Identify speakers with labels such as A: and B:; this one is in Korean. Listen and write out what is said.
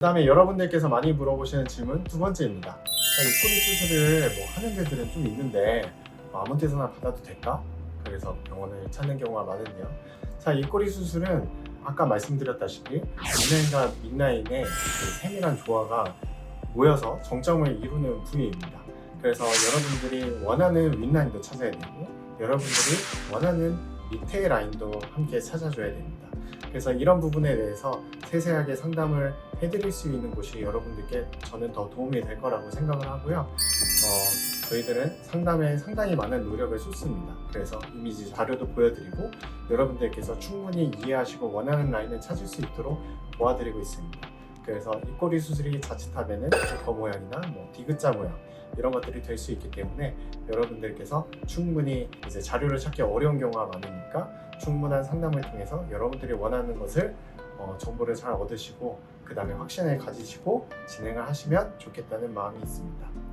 A: 그 다음에 여러분들께서 많이 물어보시는 질문 두 번째입니다. 자, 입꼬리 수술을 뭐 하는 데들은 좀 있는데 뭐 아무 데서나 받아도 될까? 그래서 병원을 찾는 경우가 많은데요. 자, 입꼬리 수술은 아까 말씀드렸다시피 윗라인과 밑라인의 그 세밀한 조화가 모여서 정점을 이루는 부위입니다. 그래서 여러분들이 원하는 윗라인도 찾아야 되고 여러분들이 원하는 밑에 라인도 함께 찾아줘야 됩니다. 그래서 이런 부분에 대해서 세세하게 상담을 해드릴 수 있는 곳이 여러분들께 저는 더 도움이 될 거라고 생각을 하고요. 어, 저희들은 상담에 상당히 많은 노력을 쏟습니다. 그래서 이미지 자료도 보여드리고 여러분들께서 충분히 이해하시고 원하는 라인을 찾을 수 있도록 도와드리고 있습니다. 그래서 입꼬리 수술이 자칫하면은 거 모양이나 뭐 디귿자 모양 이런 것들이 될 수 있기 때문에 여러분들께서 충분히 이제 자료를 찾기 어려운 경우가 많으니까 충분한 상담을 통해서 여러분들이 원하는 것을 어, 정보를 잘 얻으시고 그 다음에 확신을 가지시고 진행을 하시면 좋겠다는 마음이 있습니다.